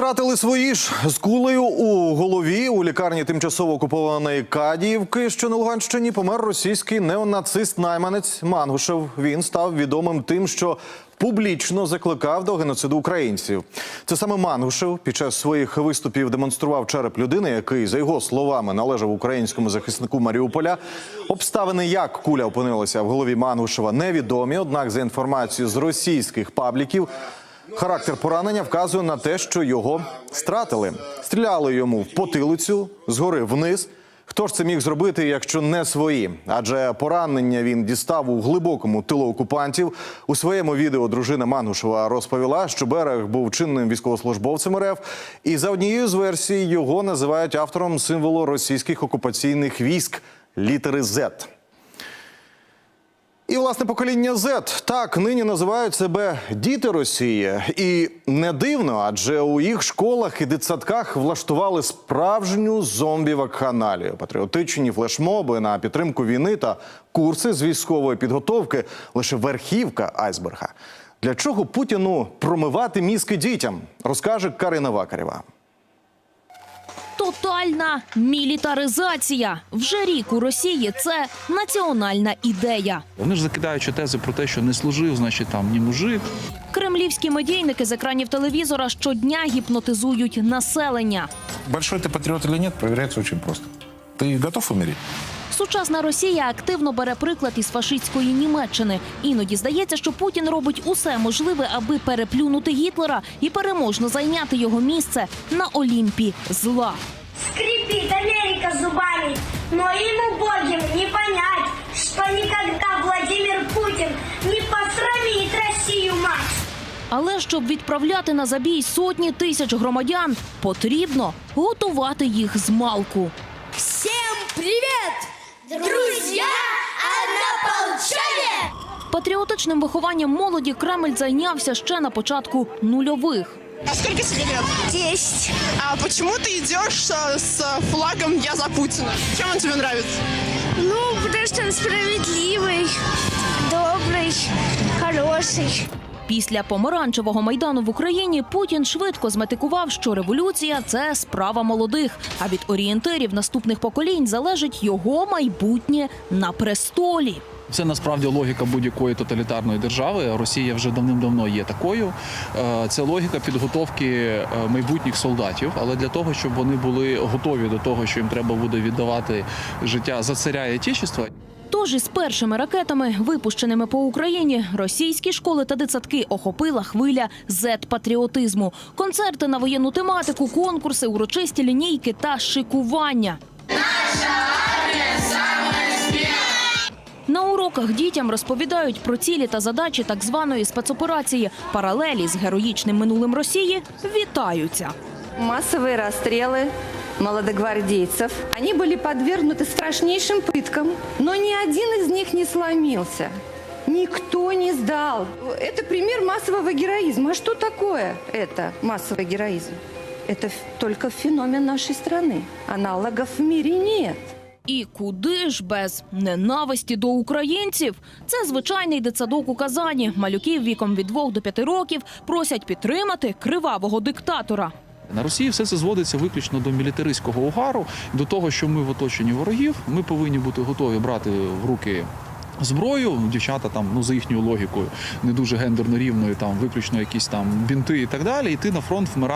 Стратили свої ж з кулею у голові у лікарні тимчасово окупованої Кадіївки, що на Луганщині помер російський неонацист-найманець Мангушев. Він став відомим тим, що публічно закликав до геноциду українців. Це саме Мангушев під час своїх виступів демонстрував череп людини, який, за його словами, належав українському захиснику Маріуполя. Обставини, як куля опинилася в голові Мангушева, невідомі. Однак, за інформацією з російських пабліків. Характер поранення вказує на те, що його стратили. Стріляли йому в потилицю згори вниз. Хто ж це міг зробити, якщо не свої? Адже поранення він дістав у глибокому тилу окупантів. У своєму відео дружина Мангушева розповіла, що берег був чинним військовослужбовцем РФ, і за однією з версій його називають автором символу російських окупаційних військ літери Z. І власне покоління Z так нині називають себе діти Росії, і не дивно, адже у їх школах і дитсадках влаштували справжню зомбі-вакханалію. Патріотичні флешмоби на підтримку війни та курси з військової підготовки лише верхівка айсберга. Для чого Путіну промивати мізки дітям, розкаже Карина Вакарєва. Тотальна мілітаризація. Вже рік у Росії це національна ідея. Вони ж закидаючи тези про те, що не служив, значить там ні мужик. Кремлівські медійники з екранів телевізора щодня гіпнотизують населення. Большой ты патриот или нет, проверяется очень просто. Ты готов умереть? Сучасна Росія активно бере приклад із фашистської Німеччини. Іноді здається, що Путін робить усе можливе, аби переплюнути Гітлера і переможно зайняти його місце на Олімпі зла. Скрипит Америка зубами, но ему Богим не понять, что никогда Владимир Путин не посрамит Россию мать. Але щоб відправляти на забій сотні тисяч громадян, потрібно готувати їх з малку. Всем привет! Друзья, однополчане! Патріотичним вихованням молоді Кремль зайнявся ще на початку нульових. А сколько тебе лет? Десять. А почему ты идешь а, с флагом «Я за Путина»? Чем он тебе нравится? Ну, потому что он справедливый, добрый, хороший. Після помаранчевого майдану в Україні Путін швидко зметикував, що революція це справа молодих. А від орієнтирів наступних поколінь залежить його майбутнє на престолі. Це насправді логіка будь-якої тоталітарної держави. Росія вже давним-давно є такою. Е, Це логіка підготовки е, майбутніх солдатів, але для того, щоб вони були готові до того, що їм треба буде віддавати життя за царя і отечества, Тож із першими ракетами, випущеними по Україні, російські школи та дитсадки охопила хвиля зет-патріотизму. Концерти на воєнну тематику, конкурси, урочисті лінійки та шикування. На уроках дітям розповідають про цілі та задачі так званої спецоперації. Паралелі з героїчним минулим Росії вітаються. Массовые расстрелы молодогвардейцев. Они были подвергнуты страшнейшим пыткам, но ни один из них не сломился. Никто не сдал. Это пример массового героизма. А что такое это массовый героизм? Это ф- только феномен нашей страны. Аналогов в мире нет. І куди ж без ненависті до українців? Це звичайний дитсадок у Казані. Малюків віком від 2 до 5 років просять підтримати кривавого диктатора. на Росії все це зводиться виключно до мілітаристського угару, до того, що ми в оточенні ворогів. Ми повинні бути готові брати в руки. Зброю, дівчата там, ну за їхньою логікою, не дуже гендерно рівною, там виключно якісь там бінти і так далі, йти на фронт вмирати.